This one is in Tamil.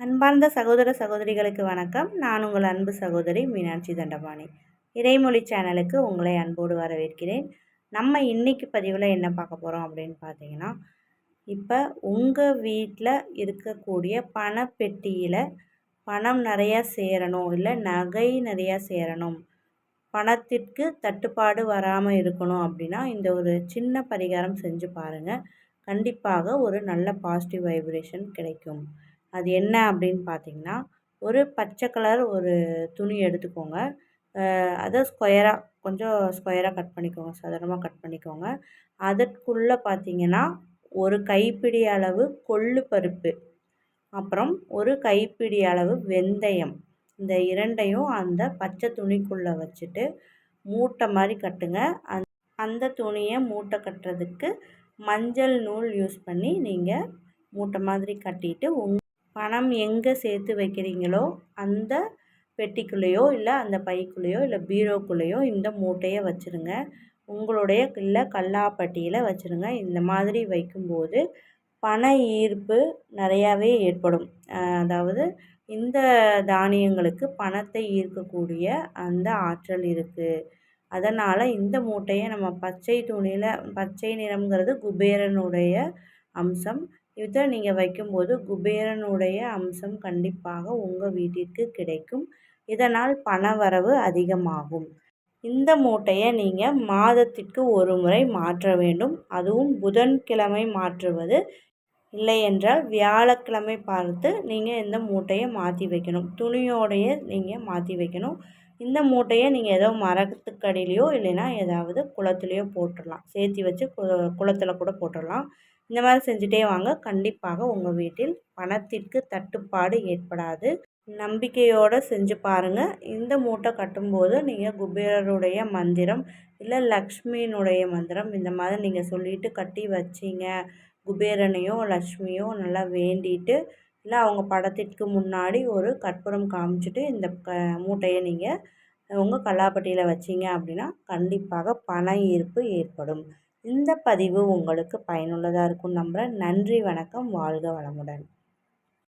அன்பார்ந்த சகோதர சகோதரிகளுக்கு வணக்கம். நான் உங்கள் அன்பு சகோதரி மீனாட்சி தண்டபாணி. இறைமொழி சேனலுக்கு உங்களை அன்போடு வரவேற்கிறேன். நம்ம இன்றைக்கி பதிவில் என்ன பார்க்க போகிறோம் அப்படின்னு பார்த்தீங்கன்னா இப்போ உங்கள் வீட்டில் இருக்கக்கூடிய பணப்பெட்டியில் பணம் நிறையா சேரணும் இல்லை நகை நிறையா சேரணும் பணத்திற்கு தட்டுப்பாடு வராமல் இருக்கணும் அப்படின்னா இந்த ஒரு சின்ன பரிகாரம் செஞ்சு பாருங்கள் கண்டிப்பாக ஒரு நல்ல பாசிட்டிவ் வைப்ரேஷன் கிடைக்கும். அது என்ன அப்படின்னு பார்த்தீங்கன்னா ஒரு பச்சை கலர் ஒரு துணி எடுத்துக்கோங்க. அதை ஸ்கொயராக கொஞ்சம் ஸ்கொயராக கட் பண்ணிக்கோங்க சதுரமாக கட் பண்ணிக்கோங்க. அதற்குள்ளே பார்த்தீங்கன்னா ஒரு கைப்பிடி அளவு கொள்ளு பருப்பு அப்புறம் ஒரு கைப்பிடி அளவு வெந்தயம். இந்த இரண்டையும் அந்த பச்சை துணிக்குள்ளே வச்சுட்டு மூட்டை மாதிரி கட்டுங்க. அந் அந்த துணியை மூட்டை கட்டுறதுக்கு மஞ்சள் நூல் யூஸ் பண்ணி நீங்கள் மூட்டை மாதிரி கட்டிட்டு உங் பணம் எங்கே சேர்த்து வைக்கிறீங்களோ அந்த பெட்டிக்குள்ளேயோ இல்லை அந்த பைக்குள்ளேயோ இல்லை பீரோக்குள்ளேயோ இந்த மூட்டையை வச்சுருங்க. உங்களுடைய இல்லை கல்லாப்பட்டியில் வச்சுருங்க. இந்த மாதிரி வைக்கும்போது பண ஈர்ப்பு நிறையாவே ஏற்படும். அதாவது இந்த தானியங்களுக்கு பணத்தை ஈர்க்கக்கூடிய அந்த ஆற்றல் இருக்குது அதனால் இந்த மூட்டையை நம்ம பச்சை துணியில் பச்சை நிறம்ங்கிறது குபேரனுடைய அம்சம். இதை நீங்கள் வைக்கும்போது குபேரனுடைய அம்சம் கண்டிப்பாக உங்கள் வீட்டிற்கு கிடைக்கும். இதனால் பணவரவு அதிகமாகும். இந்த மூட்டையை நீங்கள் மாதத்திற்கு ஒரு முறை மாற்ற வேண்டும். அதுவும் புதன்கிழமை மாற்றுவது இல்லை என்றால் வியாழக்கிழமை பார்த்து நீங்கள் இந்த மூட்டையை மாற்றி வைக்கணும். துணியோடைய நீங்கள் மாற்றி வைக்கணும். இந்த மூட்டையை நீங்கள் ஏதோ மரத்துக்கடியிலையோ இல்லைன்னா ஏதாவது குளத்துலையோ போட்டுடலாம். சேர்த்தி வச்சு கு குளத்தில் கூட போட்டுடலாம். இந்த மாதிரி செஞ்சுட்டே வாங்க. கண்டிப்பாக உங்கள் வீட்டில் பணத்திற்கு தட்டுப்பாடு ஏற்படாது. நம்பிக்கையோடு செஞ்சு பாருங்கள் இந்த மூட்டை கட்டும்போது நீங்கள் குபேரருடைய மந்திரம் இல்லை லக்ஷ்மியினுடைய மந்திரம் இந்த மாதிரி நீங்கள் சொல்லிவிட்டு கட்டி வச்சிங்க. குபேரனையோ லக்ஷ்மியோ நல்லா வேண்டிட்டு இல்லை அவங்க படத்திற்கு முன்னாடி ஒரு கற்பூரம் காமிச்சிட்டு இந்த க மூட்டையை நீங்கள் உங்கள் கல்லாப்பட்டியில் வச்சிங்க அப்படின்னா கண்டிப்பாக பண ஈர்ப்பு ஏற்படும். இந்த பதிவு உங்களுக்கு பயனுள்ளதாக இருக்கும் நம்புகிறேன் நன்றி வணக்கம். வாழ்க வளமுடன்.